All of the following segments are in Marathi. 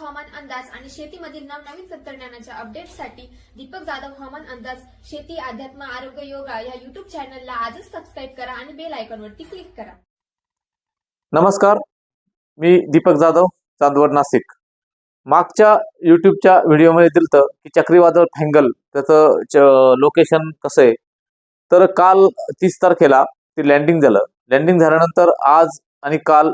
हवामान अंदाज आणि शेतीमधील नवनवीन तंत्रज्ञानाच्या अपडेटसाठी दीपक जाधव हवामान अंदाज शेती अध्यात्म आरोग्य योगा या युट्यूब चॅनलला आजच सबस्क्राईब करा आणि बेल आयकॉनवरती क्लिक करा. नमस्कार मी दीपक जाधव चांदवड नाशिक. मागच्या युट्यूबच्या व्हिडिओमध्ये दिलं की चक्रीवादळ फँगल त्याचं लोकेशन कसं आहे? तर काल तीस तारखेला ते लँडिंग झालं. लँडिंग झाल्यानंतर आज आणि काल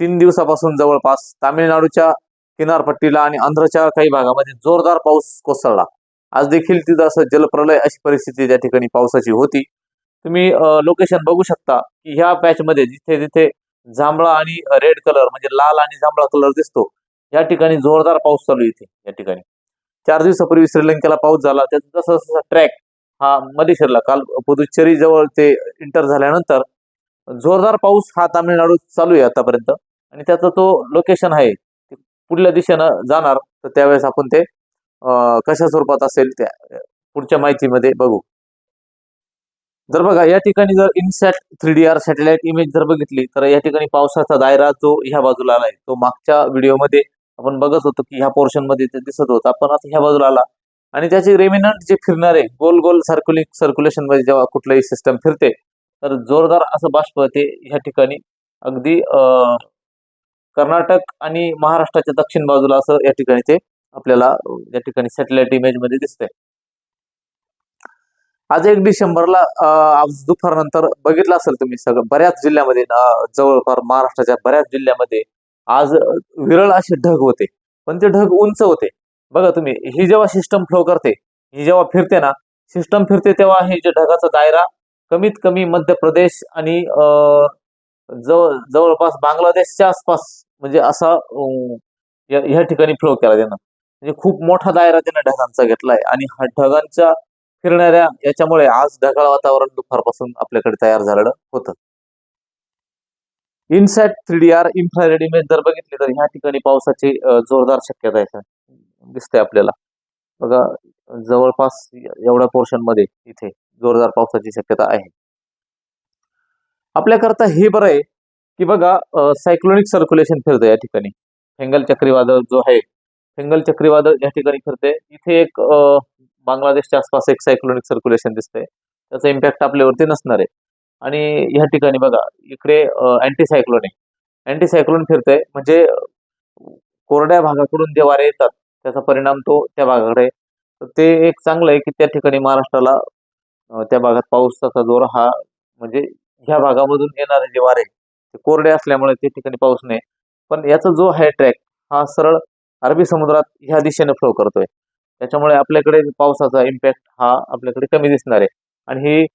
तीन दिवसापासून जवळपास तामिळनाडूच्या किनारपट्टीला आणि आंध्रच्या काही भागामध्ये जोरदार पाऊस कोसळला. आज देखील तिथं असं जलप्रलय अशी परिस्थिती त्या ठिकाणी पावसाची होती. तुम्ही लोकेशन बघू शकता की ह्या पॅचमध्ये जिथे जिथे जांभळा आणि रेड कलर म्हणजे लाल आणि जांभळा कलर दिसतो या ठिकाणी जोरदार पाऊस चालू आहे इथे या ठिकाणी. चार दिवसापूर्वी श्रीलंकेला पाऊस झाला त्याचा जसा जसा ट्रॅक हा मध्ये शिरला काल पुदुच्चेरी जवळ ते इंटर झाल्यानंतर जोरदार पाऊस हा तामिळनाडू चालू आहे आतापर्यंत. आणि त्याचा तो लोकेशन आहे पुढल्या दिशेनं जाणार तर त्यावेळेस आपण ते कशा स्वरूपात असेल त्या पुढच्या माहितीमध्ये बघू. जर बघा या ठिकाणी जर INSAT three D R satellite image जर बघितली तर या ठिकाणी पावसाचा दायरा जो ह्या बाजूला आलाय तो मागच्या व्हिडिओमध्ये आपण बघत होतो की ह्या पोर्शनमध्ये दिसत होतं. आपण आता ह्या बाजूला आला आणि त्याचे रेमिनंट जे फिरणारे गोल गोल सर्क्युलिंग सर्क्युलेशनमध्ये जेव्हा कुठलंही सिस्टम फिरते तर जोरदार असं बाष्प ते ह्या ठिकाणी अगदी कर्नाटक आणि महाराष्ट्राच्या दक्षिण बाजूला असं या ठिकाणी ते आपल्याला या ठिकाणी सॅटेलाइट इमेजमध्ये दिसतंय. आज एक डिसेंबरला आज दुपारनंतर बघितलं असेल तुम्ही सगळं बऱ्याच जिल्ह्यामध्ये जवळपास महाराष्ट्राच्या बऱ्याच जिल्ह्यामध्ये आज विरळ असे ढग होते. पण ते ढग उंच होते. बघा तुम्ही ही जेव्हा सिस्टम फ्लो करते ही जेव्हा फिरते ना सिस्टम फिरते तेव्हा हे जे ढगाचा दायरा कमीत कमी मध्य प्रदेश आणि जवळ जवळपास बांगलादेशच्या आसपास म्हणजे असा या ह्या ठिकाणी फ्लो केला त्यानं. म्हणजे खूप मोठा दायरा त्यानं ढगांचा घेतलाय आणि हा ढगांच्या फिरणाऱ्या याच्यामुळे आज ढगाळ वातावरण दुपारपासून आपल्याकडे तयार झालेलं होतं. INSAT three D R infrared image जर बघितली तर ह्या ठिकाणी पावसाची जोरदार शक्यता आहे. दिसते आपल्याला. बघा जवळपास एवढ्या पोर्शनमध्ये इथे जोरदार पावसाची शक्यता आहे. आपल्याकरता हे बरं आहे की बघा सायक्लोनिक सर्क्युलेशन फिरतं या ठिकाणी. फेंगल चक्रीवादळ जो आहे फेंगल चक्रीवादळ या ठिकाणी फिरते इथे एक बांगलादेशच्या आसपास एक सायक्लोनिक सर्क्युलेशन दिसतंय. त्याचा इम्पॅक्ट आपल्यावरती नसणार आहे. आणि ह्या ठिकाणी बघा इकडे अँटी सायक्लोन आहे अँटीसायक्लोन फिरतंय म्हणजे कोरड्या भागाकडून जे वारे येतात त्याचा परिणाम तो त्या भागाकडे तर ते एक चांगलं आहे की त्या ठिकाणी महाराष्ट्राला त्या भागात पावसाचा जोर हा म्हणजे ह्या भागामधून येणारे जे वारे ते कोरडे असल्यामुळे त्या ठिकाणी पाऊस नाही. पण याचा जो आहे ट्रॅक हा सरळ अरबी समुद्रात ह्या दिशेने फ्लो करतोय. त्याच्यामुळे आपल्याकडे पावसाचा इम्पॅक्ट हा आपल्याकडे कमी दिसणार आहे. आणि ही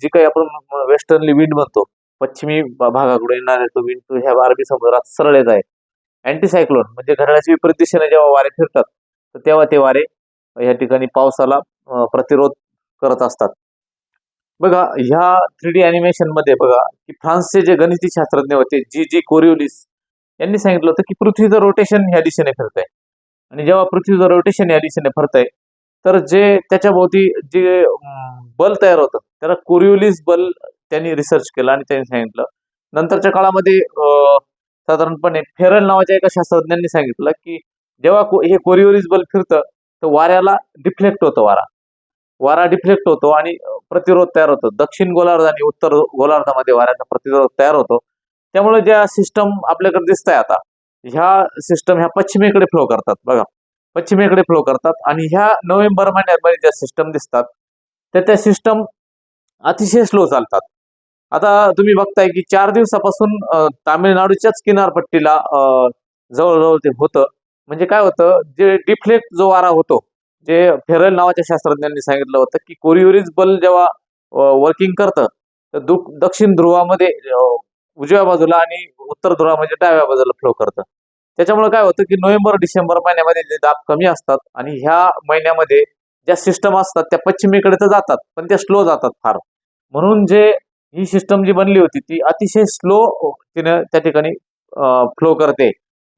जी काही आपण वेस्टर्नली विंड म्हणतो पश्चिमी भागाकडे येणार तो विंड तो ह्या अरबी समुद्रात सरळ येत आहे. अँटीसायक्लोन म्हणजे घड्याळाच्या विपरीत दिशेने जेव्हा वारे फिरतात तर तेव्हा ते वारे या ठिकाणी पावसाला प्रतिरोध करत असतात. बघा ह्या थ्री डी अॅनिमेशनमध्ये बघा की फ्रान्सचे जे गणिती शास्त्रज्ञ होते जी जी कोरिओलिस यांनी सांगितलं होतं की पृथ्वीचं रोटेशन ह्या दिशेने फिरतंय. आणि जेव्हा पृथ्वीचं रोटेशन या दिशेने फिरतंय तर जे त्याच्या भोवती जे बल तयार होतं त्याला कोरिओलिस बल त्यांनी रिसर्च केलं आणि त्यांनी सांगितलं. नंतरच्या काळामध्ये साधारणपणे फेरल नावाच्या एका शास्त्रज्ञांनी सांगितलं की जेव्हा को- हे कोरिओलिस बल फिरतं तर वाऱ्याला डिफ्लेक्ट होतं वारा. वारा डिफ्लेक्ट होतो आणि प्रतिरोध तयार होतो. दक्षिण गोलार्ध आणि उत्तर गोलार्धामध्ये वाऱ्याचा प्रतिरोध तयार होतो. त्यामुळे ज्या सिस्टम आपल्याकडे दिसत आहे आता ह्या सिस्टम ह्या पश्चिमेकडे फ्लो करतात. बघा पश्चिमेकडे फ्लो करतात आणि ह्या नोव्हेंबर महिन्यामध्ये ज्या सिस्टम दिसतात तर त्या सिस्टम अतिशय स्लो चालतात. आता तुम्ही बघताय की चार दिवसापासून तामिळनाडूच्याच किनारपट्टीला जवळजवळ ते होतं. म्हणजे काय होतं? जे डिफ्लेक्ट जो वारा होतो जे फेरल नावाच्या शास्त्रज्ञांनी सांगितलं होतं की कोरिओरिज बल जेव्हा वर्किंग करतं तर दु दक्षिण ध्रुवामध्ये उजव्या बाजूला आणि उत्तर ध्रुवामध्ये डाव्या बाजूला फ्लो करतं. त्याच्यामुळे काय होतं की नोव्हेंबर डिसेंबर महिन्यामध्ये जे दाब कमी असतात आणि ह्या महिन्यामध्ये ज्या सिस्टम असतात त्या पश्चिमेकडे तर जातात पण त्या स्लो जातात फार. म्हणून जे ही सिस्टम जी बनली होती ती अतिशय स्लो तिने त्या ठिकाणी फ्लो करते.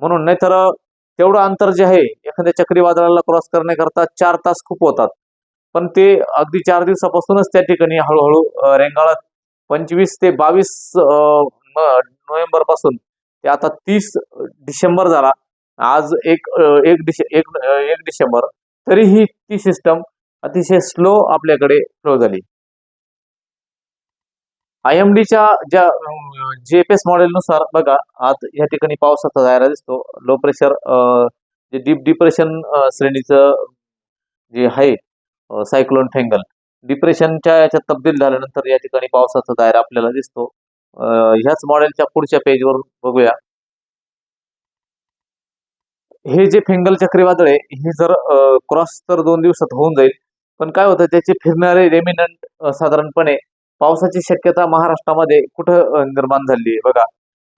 म्हणून नाहीतर तेवढं अंतर जे आहे एखाद्या चक्रीवादळाला क्रॉस करण्याकरता चार तास खूप होतात. पण ते अगदी चार दिवसापासूनच त्या ठिकाणी हळूहळू रेंगाळत पंचवीस ते बावीस नोव्हेंबरपासून ते आता तीस डिसेंबर झाला. आज एक एक डिसे एक एक डिसेंबर. तरीही ती सिस्टम अतिशय स्लो आपल्याकडे फ्लो झाली. आय एम डीच्या ज्या जीएपीएस मॉडेलनुसार बघा आज या ठिकाणी पावसाचा दायरा दिसतो. लो प्रेशर जे डीप डिप्रेशन श्रेणीचं जे आहे सायक्लोन फेंगल डिप्रेशनच्या याच्यात तब्दील झाल्यानंतर या ठिकाणी पावसाचा दायरा आपल्याला दिसतो. ह्याच मॉडेलच्या पुढच्या पेजवर बघूया. हे जे फेंगल चक्रीवादळ आहे हे जर क्रॉस तर दोन दिवसात होऊन जाईल. पण काय होतं त्याचे फिरणारे रेमिनंट साधारणपणे पावसाची शक्यता महाराष्ट्रामध्ये कुठं निर्माण झाली आहे? बघा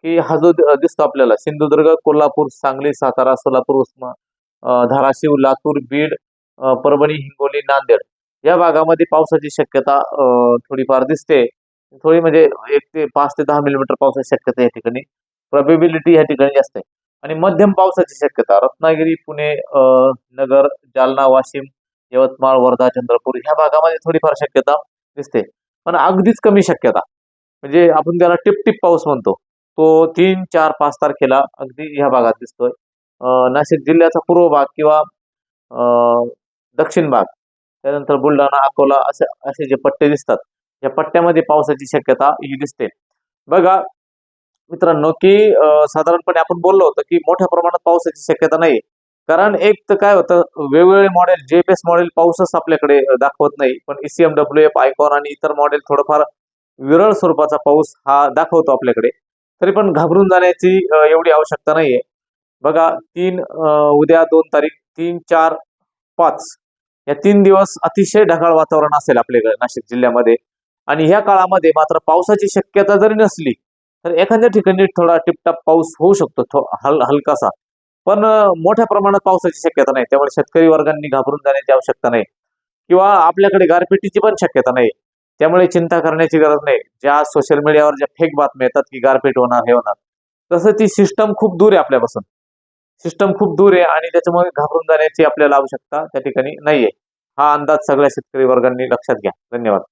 की हा जो दिसतो आपल्याला सिंधुदुर्ग कोल्हापूर सांगली सातारा सोलापूर उस्मा धाराशिव लातूर बीड परभणी हिंगोली नांदेड या भागामध्ये पावसाची शक्यता थोडीफार दिसते. थोडी म्हणजे एक ते पाच ते दहा मिलीमीटर पावसाची शक्यता या ठिकाणी प्रॉबेबिलिटी या ठिकाणी जास्त आहे. आणि मध्यम पावसाची शक्यता रत्नागिरी पुणे नगर जालना वाशिम यवतमाळ वर्धा चंद्रपूर ह्या भागामध्ये थोडीफार शक्यता दिसते. पण अगदीच कमी शक्यता. म्हणजे आपण त्याला टिपटिप पाऊस म्हणतो. तो तीन चार पाच तारखेला अगदी ह्या भागात दिसतोय. अं, नाशिक जिल्ह्याचा पूर्व भाग किंवा अं, दक्षिण भाग. त्यानंतर बुलढाणा अकोला असे असे जे पट्टे दिसतात या पट्ट्यामध्ये पावसाची शक्यता ही दिसते. बघा मित्रांनो की साधारणपणे आपण बोललो होतो की मोठ्या प्रमाणात पावसाची शक्यता नाही कारण एक तर काय होतं वेगवेगळे मॉडेल जेपीएस मॉडेल पाऊसच आपल्याकडे दाखवत नाही. पण ईसीएम डब्ल्यू एफ आयकॉन आणि इतर मॉडेल थोडंफार विरळ स्वरूपाचा पाऊस हा दाखवतो आपल्याकडे. तरी पण घाबरून जाण्याची एवढी आवश्यकता नाहीये. बघा तीन उद्या दोन तारीख तीन चार पाच या तीन दिवस अतिशय ढगाळ वातावरण असेल आपल्याकडे नाशिक जिल्ह्यामध्ये. आणि ह्या काळामध्ये मात्र पावसाची शक्यता जरी नसली तर एखाद्या ठिकाणी थोडा टिपटाप पाऊस होऊ शकतो थो- हल हलकासा. पण मोठ्या प्रमाणात पावसाची शक्यता नाही. त्यामुळे शेतकरी वर्गांनी घाबरून जाण्याची आवश्यकता नाही. किंवा आपल्याकडे गारपिटीची पण शक्यता नाही. त्यामुळे चिंता करण्याची गरज नाही. ज्या सोशल मीडियावर ज्या फेक बातम्या येतात की गारपीट होणार हे होणार तसं ती सिस्टम खूप दूर आहे आपल्यापासून. सिस्टम खूप दूर आहे आणि त्याच्यामुळे घाबरून जाण्याची आपल्याला आवश्यकता त्या ठिकाणी नाहीये. हा अंदाज सगळ्या शेतकरी वर्गांनी लक्षात घ्या. धन्यवाद.